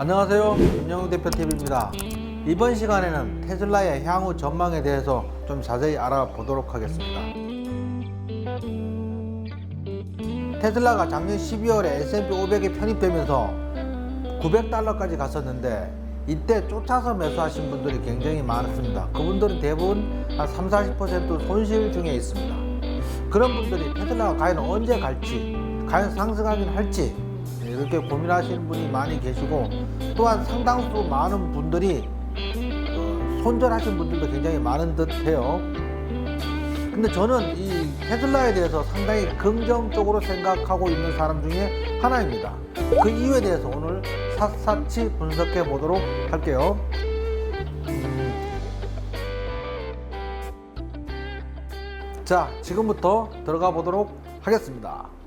안녕하세요. 김영욱 대표TV입니다. 이번 시간에는 테슬라의 향후 전망에 대해서 좀 자세히 알아보도록 하겠습니다. 테슬라가 작년 12월에 S&P 500에 편입되면서 900달러까지 갔었는데 이때 쫓아서 매수하신 분들이 굉장히 많았습니다. 그분들은 대부분 한 3, 40% 손실 중에 있습니다. 그런 분들이 테슬라가 과연 언제 갈지, 과연 상승하긴 할지 이렇게 고민하시는 분이 많이 계시고 또한 상당수 많은 분들이 어, 손절하신 분들도 굉장히 많은 듯해요. 근데 저는 이 테슬라에 대해서 상당히 긍정적으로 생각하고 있는 사람 중에 하나입니다. 그 이유에 대해서 오늘 샅샅이 분석해 보도록 할게요. 음. 자, 지금부터 들어가 보도록 하겠습니다.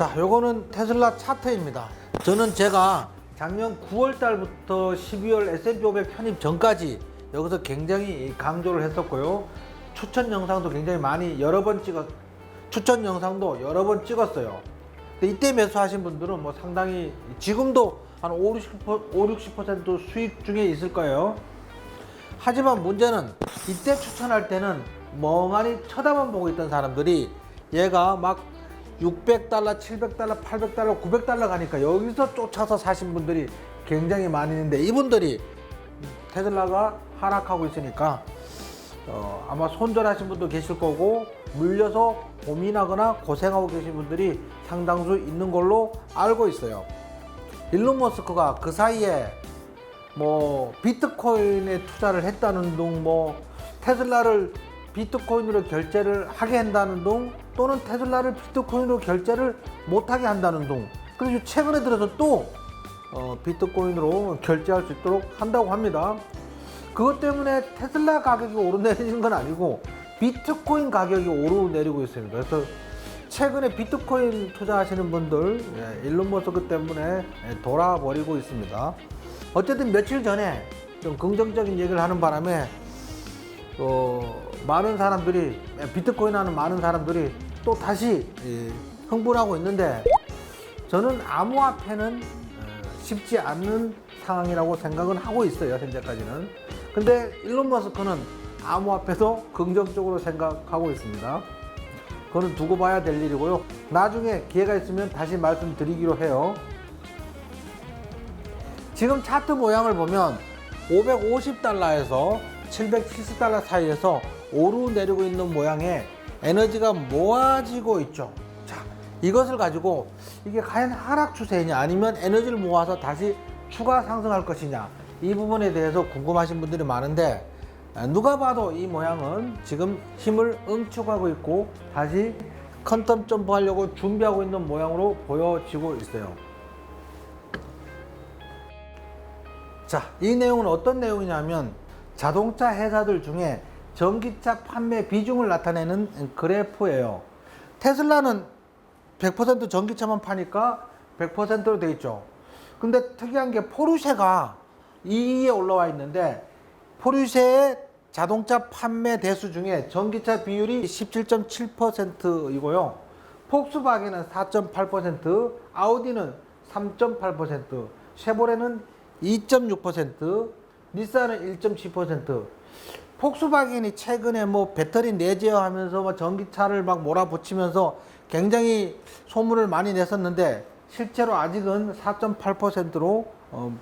자, 요거는 테슬라 차트입니다. 저는 제가 작년 9월 달부터 12월 S&P 500 편입 전까지 여기서 굉장히 강조를 했었고요. 추천 영상도 굉장히 많이 여러 번 찍었, 추천 영상도 여러 번 찍었어요. 근데 이때 매수하신 분들은 뭐 상당히 지금도 한 5, 60%, 5, 60% 수익 중에 있을 거예요. 하지만 문제는 이때 추천할 때는 멍하니 쳐다만 보고 있던 사람들이 얘가 막 600달러, 700달러, 800달러, 900달러 가니까 여기서 쫓아서 사신 분들이 굉장히 많이 있는데 이분들이 테슬라가 하락하고 있으니까 어, 아마 손절하신 분도 계실 거고 물려서 고민하거나 고생하고 계신 분들이 상당수 있는 걸로 알고 있어요. 일론 머스크가 그 사이에 뭐 비트코인에 투자를 했다는 둥, 뭐 테슬라를 비트코인으로 결제를 하게 한다는 둥, 또는 테슬라를 비트코인으로 결제를 못하게 한다는 둥. 그리고 최근에 들어서 또 어, 비트코인으로 결제할 수 있도록 한다고 합니다. 그것 때문에 테슬라 가격이 오르내리는 건 아니고 비트코인 가격이 오르내리고 있습니다. 그래서 최근에 비트코인 투자하시는 분들 예, 일론 머스크 때문에 예, 돌아버리고 있습니다. 어쨌든 며칠 전에 좀 긍정적인 얘기를 하는 바람에 어, 많은 사람들이 예, 비트코인 하는 많은 사람들이 또 다시 예, 흥분하고 있는데 저는 암호화폐는 어, 쉽지 않는 상황이라고 생각은 하고 있어요 현재까지는. 근데 일론 머스크는 암호화폐도 긍정적으로 생각하고 있습니다. 그거는 두고 봐야 될 일이고요. 나중에 기회가 있으면 다시 말씀드리기로 해요. 지금 차트 모양을 보면 550달러에서 770달러 사이에서 오르내리고 있는 모양의 에너지가 모아지고 있죠. 자, 이것을 가지고 이게 과연 하락 추세냐 아니면 에너지를 모아서 다시 추가 상승할 것이냐 이 부분에 대해서 궁금하신 분들이 많은데 아, 누가 봐도 이 모양은 지금 힘을 응축하고 있고 다시 컨텀 점프하려고 준비하고 있는 모양으로 보여지고 있어요. 자, 이 내용은 어떤 내용이냐면 자동차 회사들 중에 전기차 판매 비중을 나타내는 그래프예요. 테슬라는 100% 전기차만 파니까 100%로 돼 있죠. 근데 특이한 게 포르쉐가 2위에 올라와 있는데 포르쉐의 자동차 판매 대수 중에 전기차 비율이 17.7%이고요. 폭스바겐은 4.8%, 아우디는 3.8%, 쉐보레는 2.6%, 닛산은 1.10%. 폭스바겐이 최근에 뭐 배터리 내재하면서 뭐 전기차를 막 몰아붙이면서 굉장히 소문을 많이 냈었는데 실제로 아직은 4.8%로 어,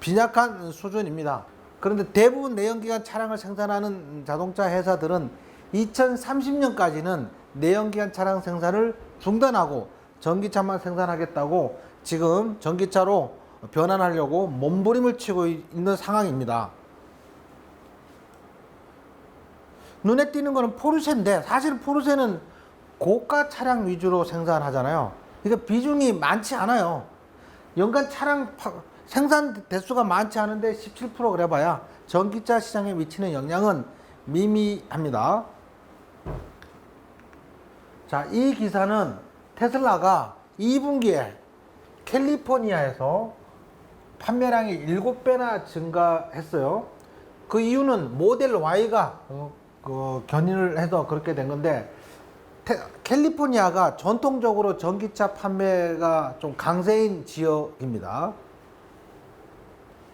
빈약한 수준입니다. 그런데 대부분 내연기관 차량을 생산하는 자동차 회사들은 2030년까지는 내연기관 차량 생산을 중단하고 전기차만 생산하겠다고 지금 전기차로 변환하려고 몸부림을 치고 있는 상황입니다. 눈에 띄는 거는 포르쉐인데 사실 포르쉐는 고가 차량 위주로 생산하잖아요. 그러니까 비중이 많지 않아요. 연간 차량 파- 생산 대수가 많지 않은데 17% 그래봐야 전기차 시장에 미치는 영향은 미미합니다. 자, 이 기사는 테슬라가 2분기에 캘리포니아에서 판매량이 7배나 증가했어요. 그 이유는 모델 Y가 어, 그 견인을 해서 그렇게 된 건데 테- 캘리포니아가 전통적으로 전기차 판매가 좀 강세인 지역입니다.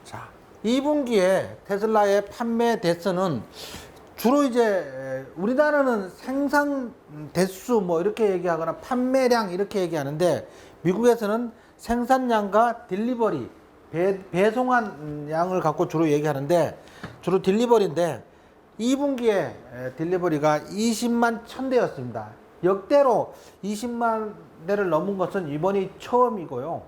자, 2분기에 테슬라의 판매 대수는 주로 이제 우리나라는 생산 대수 뭐 이렇게 얘기하거나 판매량 이렇게 얘기하는데 미국에서는 생산량과 딜리버리 배, 배송한 양을 갖고 주로 얘기하는데 주로 딜리버리인데 2분기에 딜리버리가 20만 천 대였습니다. 역대로 20만 대를 넘은 것은 이번이 처음이고요.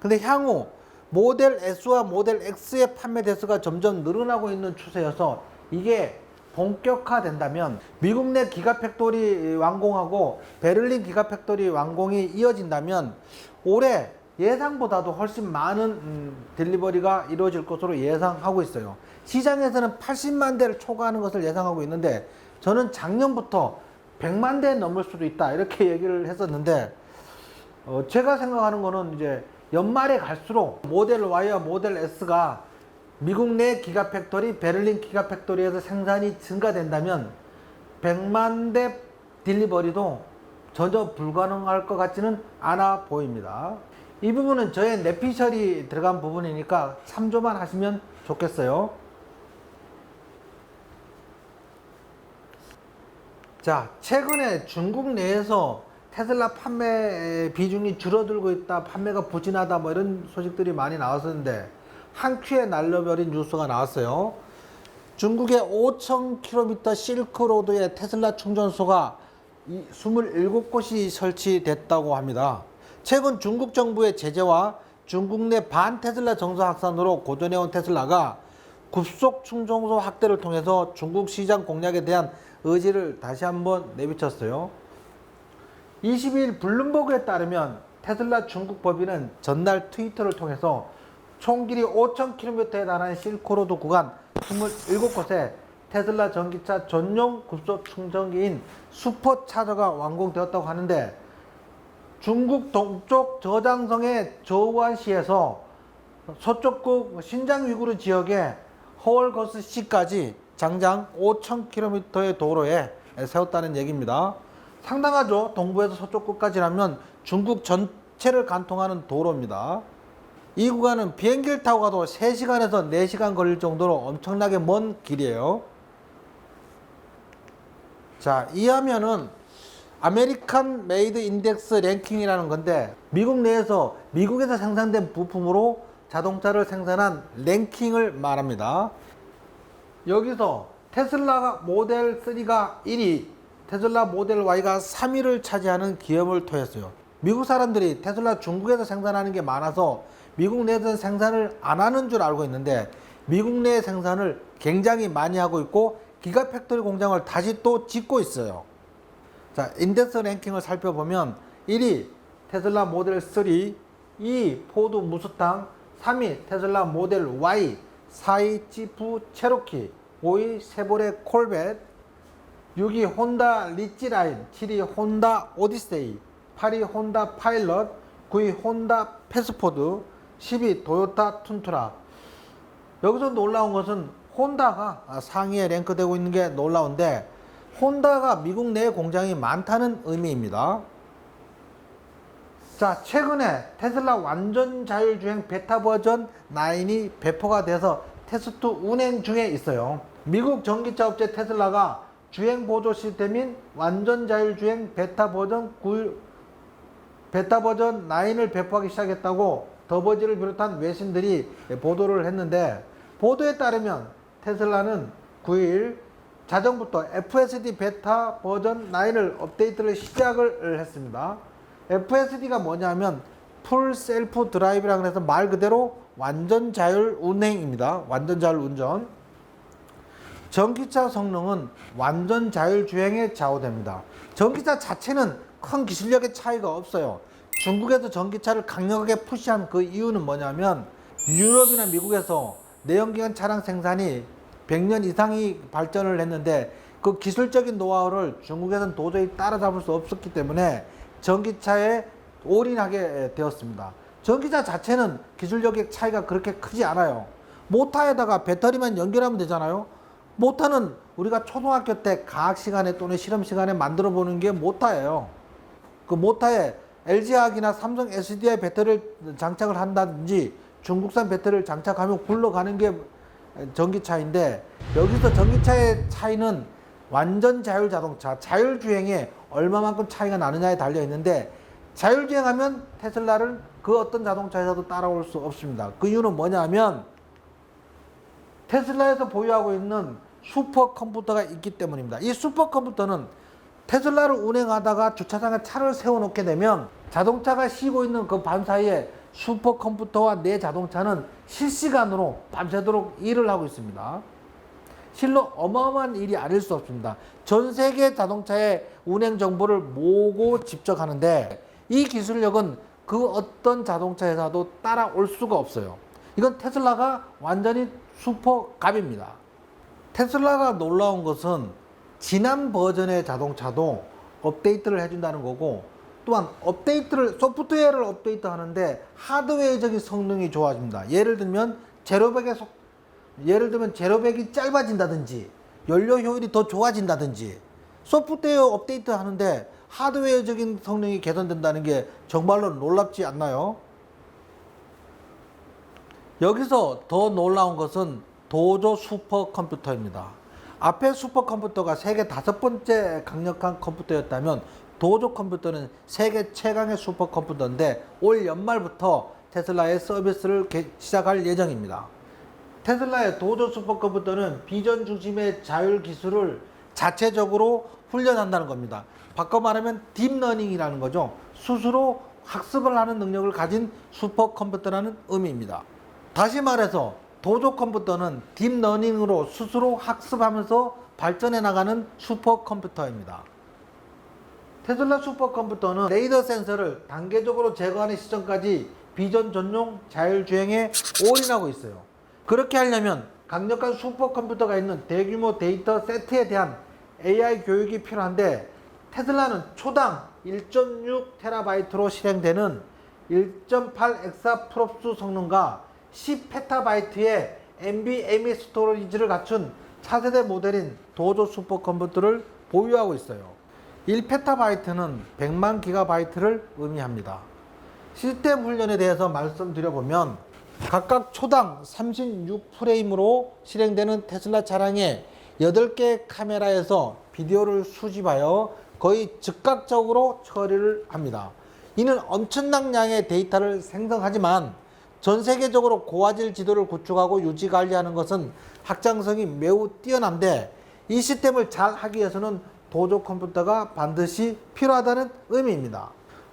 근데 향후 모델 S와 모델 X의 판매 대수가 점점 늘어나고 있는 추세여서 이게 본격화된다면 미국 내 기가팩토리 완공하고 베를린 기가팩토리 완공이 이어진다면 올해 예상보다도 훨씬 많은 음, 딜리버리가 이루어질 것으로 예상하고 있어요. 시장에서는 80만 대를 초과하는 것을 예상하고 있는데 저는 작년부터 100만 대 넘을 수도 있다 이렇게 얘기를 했었는데 어, 제가 생각하는 거는 이제 연말에 갈수록 모델 Y와 모델 S가 미국 내 기가팩토리, 베를린 기가팩토리에서 생산이 증가된다면 100만 대 딜리버리도 전혀 불가능할 것 같지는 않아 보입니다. 이 부분은 저의 내피셜이 들어간 부분이니까 참조만 하시면 좋겠어요. 자, 최근에 중국 내에서 테슬라 판매 비중이 줄어들고 있다, 판매가 부진하다, 뭐 이런 소식들이 많이 나왔었는데, 한 큐에 날려버린 뉴스가 나왔어요. 중국의 5,000km 실크로드에 테슬라 충전소가 27곳이 설치됐다고 합니다. 최근 중국 정부의 제재와 중국 내 반 테슬라 정서 확산으로 고전해온 테슬라가 급속 충전소 확대를 통해서 중국 시장 공략에 대한 의지를 다시 한번 내비쳤어요. 22일 블룸버그에 따르면 테슬라 중국 법인은 전날 트위터를 통해서 총 길이 5,000km에 달하는 실크로드 구간 27곳에 테슬라 전기차 전용 급속 충전기인 슈퍼차저가 완공되었다고 하는데 중국 동쪽 저장성의 저우안시에서 서쪽국 신장 위구르 지역의 허월거스시까지 장장 5,000km의 도로에 세웠다는 얘기입니다. 상당하죠. 동부에서 서쪽국까지라면 중국 전체를 관통하는 도로입니다. 이 구간은 비행기를 타고 가도 3시간에서 4시간 걸릴 정도로 엄청나게 먼 길이에요. 자, 이 화면은 아메리칸 메이드 인덱스 랭킹이라는 건데 미국 내에서 미국에서 생산된 부품으로 자동차를 생산한 랭킹을 말합니다. 여기서 테슬라 모델 3가 1위, 테슬라 모델 Y가 3위를 차지하는 기염을 토했어요. 미국 사람들이 테슬라 중국에서 생산하는 게 많아서 미국 내에서 생산을 안 하는 줄 알고 있는데 미국 내 생산을 굉장히 많이 하고 있고 기가 팩토리 공장을 다시 또 짓고 있어요. 자, 인덱스 랭킹을 살펴보면 1위 테슬라 모델 3, 2위 포드 무스탕, 3위 테슬라 모델 Y, 4위 지프 체로키, 5위 세보레 콜벳, 6위 혼다 리치 라인, 7위 혼다 오디세이, 8위 혼다 파일럿, 9위 혼다 패스포드, 10위 도요타 툰투라. 여기서 놀라운 것은 혼다가 아, 상위에 랭크되고 있는 게 놀라운데 혼다가 미국 내에 공장이 많다는 의미입니다. 자, 최근에 테슬라 완전 자율주행 베타 버전 9이 배포가 돼서 테스트 운행 중에 있어요. 미국 전기차 업체 테슬라가 주행 보조 시스템인 완전 자율주행 베타 버전 9 베타 버전 9을 배포하기 시작했다고 더버지를 비롯한 외신들이 보도를 했는데 보도에 따르면 테슬라는 9일 자정부터 FSD 베타 버전 9을 업데이트를 시작을 했습니다. FSD가 뭐냐면 풀 셀프 드라이브라고 해서 말 그대로 완전 자율 운행입니다. 완전 자율 운전. 전기차 성능은 완전 자율 주행에 좌우됩니다. 전기차 자체는 큰 기술력의 차이가 없어요. 중국에서 전기차를 강력하게 푸시한 그 이유는 뭐냐면 유럽이나 미국에서 내연기관 차량 생산이 100년 이상이 발전을 했는데 그 기술적인 노하우를 중국에서는 도저히 따라잡을 수 없었기 때문에 전기차에 올인하게 되었습니다. 전기차 자체는 기술력의 차이가 그렇게 크지 않아요. 모터에다가 배터리만 연결하면 되잖아요. 모터는 우리가 초등학교 때 과학 시간에 또는 실험 시간에 만들어 보는 게 모터예요. 그 모터에 LG화학이나 삼성 SDI 배터리를 장착을 한다든지 중국산 배터리를 장착하면 굴러가는 게 전기차인데 여기서 전기차의 차이는 완전 자율 자동차, 자율 주행에 얼마만큼 차이가 나느냐에 달려 있는데 자율 주행하면 테슬라를 그 어떤 자동차에서도 따라올 수 없습니다. 그 이유는 뭐냐면 테슬라에서 보유하고 있는 슈퍼컴퓨터가 있기 때문입니다. 이 슈퍼컴퓨터는 테슬라를 운행하다가 주차장에 차를 세워놓게 되면 자동차가 쉬고 있는 그밤 사이에 슈퍼컴퓨터와 내 자동차는 실시간으로 밤새도록 일을 하고 있습니다. 실로 어마어마한 일이 아닐 수 없습니다. 전 세계 자동차의 운행 정보를 모으고 집적하는데 이 기술력은 그 어떤 자동차 회사도 따라올 수가 없어요. 이건 테슬라가 완전히 슈퍼갑입니다. 테슬라가 놀라운 것은 지난 버전의 자동차도 업데이트를 해준다는 거고 또한 업데이트를 소프트웨어를 업데이트 하는데 하드웨어적인 성능이 좋아집니다. 예를 들면 제로백의 속 예를 들면 제로백이 짧아진다든지 연료 효율이 더 좋아진다든지 소프트웨어 업데이트 하는데 하드웨어적인 성능이 개선된다는 게 정말로 놀랍지 않나요? 여기서 더 놀라운 것은 도조 슈퍼컴퓨터입니다. 앞에 슈퍼컴퓨터가 세계 다섯 번째 강력한 컴퓨터였다면 도조 컴퓨터는 세계 최강의 슈퍼컴퓨터인데 올 연말부터 테슬라의 서비스를 개- 시작할 예정입니다. 테슬라의 도조 슈퍼컴퓨터는 비전 중심의 자율 기술을 자체적으로 훈련한다는 겁니다. 바꿔 말하면 딥러닝이라는 거죠. 스스로 학습을 하는 능력을 가진 슈퍼컴퓨터라는 의미입니다. 다시 말해서 도조 컴퓨터는 딥러닝으로 스스로 학습하면서 발전해 나가는 슈퍼컴퓨터입니다. 테슬라 슈퍼컴퓨터는 레이더 센서를 단계적으로 제거하는 시점까지 비전 전용 자율주행에 올인하고 있어요. 그렇게 하려면 강력한 슈퍼컴퓨터가 있는 대규모 데이터 세트에 대한 AI 교육이 필요한데 테슬라는 초당 1.6 테라바이트로 실행되는 1.8 엑사 프롭스 성능과 10 페타바이트의 NVMe 스토리지를 갖춘 차세대 모델인 도조 슈퍼컴퓨터를 보유하고 있어요. 1페타바이트는 100만 기가바이트를 의미합니다. 시스템 훈련에 대해서 말씀드려보면 각각 초당 36프레임으로 실행되는 테슬라 차량의 8개 카메라에서 비디오를 수집하여 거의 즉각적으로 처리를 합니다. 이는 엄청난 양의 데이터를 생성하지만 전 세계적으로 고화질 지도를 구축하고 유지 관리하는 것은 확장성이 매우 뛰어난데 이 시스템을 잘 하기 위해서는 도조 컴퓨터가 반드시 필요하다는 의미입니다.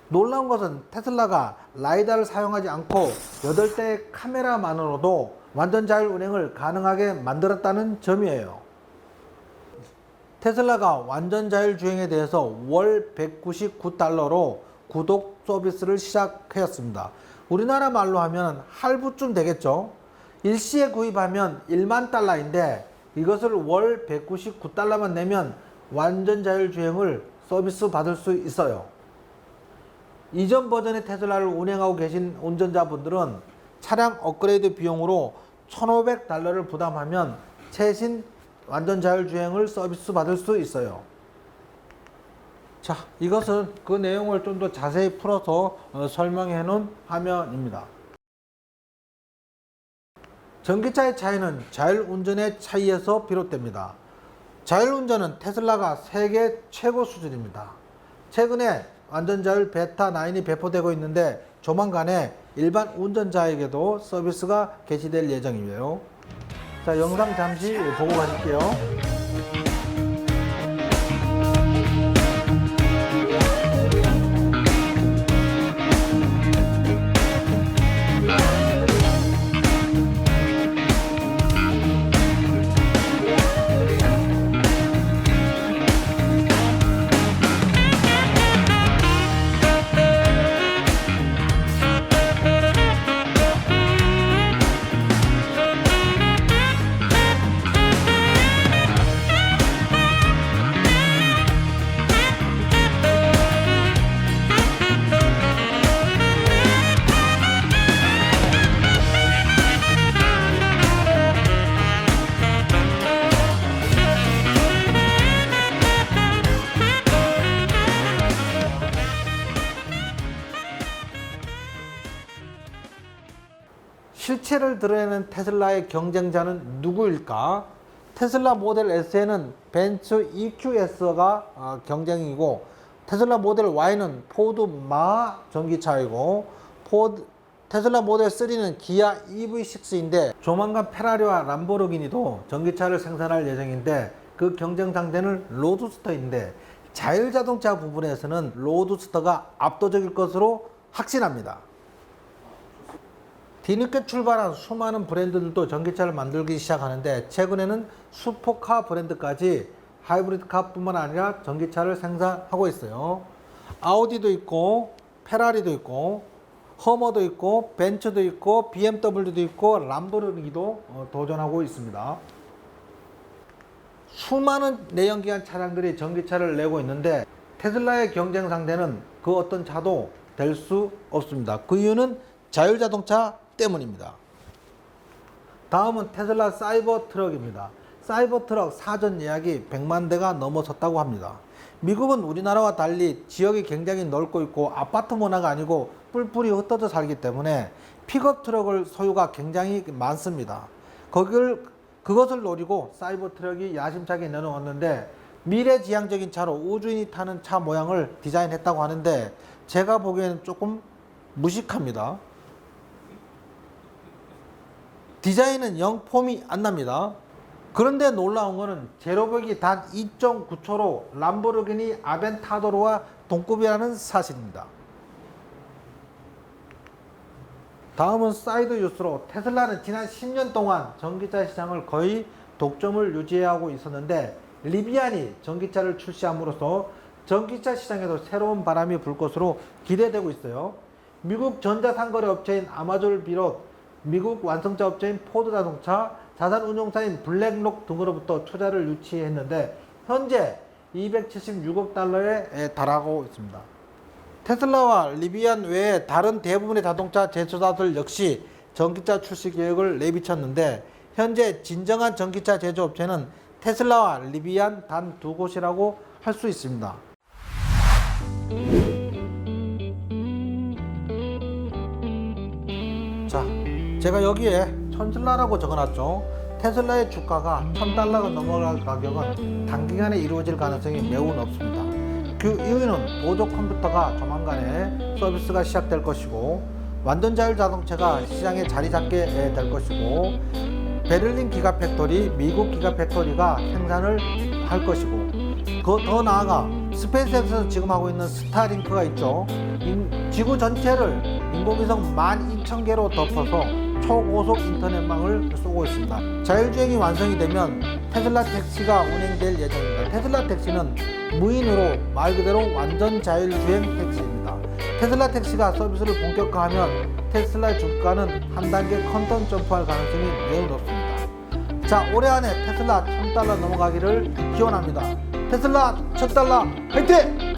놀라운 것은 테슬라가 라이다를 사용하지 않고 8대의 카메라만으로도 완전 자율 운행을 가능하게 만들었다는 점이에요. 테슬라가 완전 자율 주행에 대해서 월 199달러로 구독 서비스를 시작하였습니다. 우리나라 말로 하면 할부쯤 되겠죠. 일시에 구입하면 1만 달러인데 이것을 월 199달러만 내면 완전 자율 주행을 서비스 받을 수 있어요. 이전 버전의 테슬라를 운행하고 계신 운전자분들은 차량 업그레이드 비용으로 1,500달러를 부담하면 최신 완전 자율 주행을 서비스 받을 수 있어요. 자, 이것은 그 내용을 좀 더 자세히 풀어서 어, 설명해 놓은 화면입니다. 전기차의 차이는 자율 운전의 차이에서 비롯됩니다. 자율 운전은 테슬라가 세계 최고 수준입니다. 최근에 완전 자율 베타 9이 배포되고 있는데 조만간에 일반 운전자에게도 서비스가 개시될 예정이에요. 자, 영상 잠시 보고 가실게요. 실체를 드러내는 테슬라의 경쟁자는 누구일까? 테슬라 모델 S에는 벤츠 EQS가 어, 경쟁이고 테슬라 모델 Y는 포드 마 전기차이고 포드 테슬라 모델 3는 기아 EV6인데 조만간 페라리와 람보르기니도 전기차를 생산할 예정인데 그 경쟁 상대는 로드스터인데 자율 자동차 부분에서는 로드스터가 압도적일 것으로 확신합니다. 뒤늦게 출발한 수많은 브랜드들도 전기차를 만들기 시작하는데 최근에는 슈퍼카 브랜드까지 하이브리드카뿐만 아니라 전기차를 생산하고 있어요. 아우디도 있고 페라리도 있고 허머도 있고 벤츠도 있고 BMW도 있고 람보르기도 어, 도전하고 있습니다. 수많은 내연기관 차량들이 전기차를 내고 있는데 테슬라의 경쟁 상대는 그 어떤 차도 될 수 없습니다. 그 이유는 자율자동차 때문입니다. 다음은 테슬라 사이버 트럭입니다. 사이버 트럭 사전 예약이 100만 대가 넘어섰다고 합니다. 미국은 우리나라와 달리 지역이 굉장히 넓고 있고 아파트 문화가 아니고 뿔뿔이 흩어져 살기 때문에 픽업 트럭을 소유가 굉장히 많습니다. 거기를 그것을 노리고 사이버 트럭이 야심차게 내놓았는데 미래지향적인 차로 우주인이 타는 차 모양을 디자인했다고 하는데 제가 보기에는 조금 무식합니다. 디자인은 영 폼이 안 납니다. 그런데 놀라운 거는 제로벽이 단 2.9초로 람보르기니 아벤타도르와 동급이라는 사실입니다. 다음은 사이드 뉴스로 테슬라는 지난 10년 동안 전기차 시장을 거의 독점을 유지하고 있었는데 리비안이 전기차를 출시함으로써 전기차 시장에도 새로운 바람이 불 것으로 기대되고 있어요. 미국 전자상거래 업체인 아마존을 비롯 미국 완성차 업체인 포드 자동차, 자산 운용사인 블랙록 등으로부터 투자를 유치했는데 현재 276억 달러에 달하고 있습니다. 테슬라와 리비안 외에 다른 대부분의 자동차 제조사들 역시 전기차 출시 계획을 내비쳤는데 현재 진정한 전기차 제조업체는 테슬라와 리비안 단 두 곳이라고 할 수 있습니다. 제가 여기에 천슬라라고 적어놨죠. 테슬라의 주가가 천 달러가 넘어갈 가격은 단기간에 이루어질 가능성이 매우 높습니다. 그 이유는 보조 컴퓨터가 조만간에 서비스가 시작될 것이고 완전 자율 자동차가 시장에 자리 잡게 될 것이고 베를린 기가 팩토리, 미국 기가 팩토리가 생산을 할 것이고 그더 나아가 스페이스X에서 지금 하고 있는 스타링크가 있죠. 인- 지구 전체를 인공위성 12,000개로 덮어서 초고속 인터넷망을 쏘고 있습니다. 자율주행이 완성이 되면 테슬라 택시가 운행될 예정입니다. 테슬라 택시는 무인으로 말 그대로 완전 자율주행 택시입니다. 테슬라 택시가 서비스를 본격화하면 테슬라의 주가는 한 단계 컨턴 점프할 가능성이 매우 높습니다. 자, 올해 안에 테슬라 1000달러 넘어가기를 기원합니다. 테슬라 1000달러 화이팅!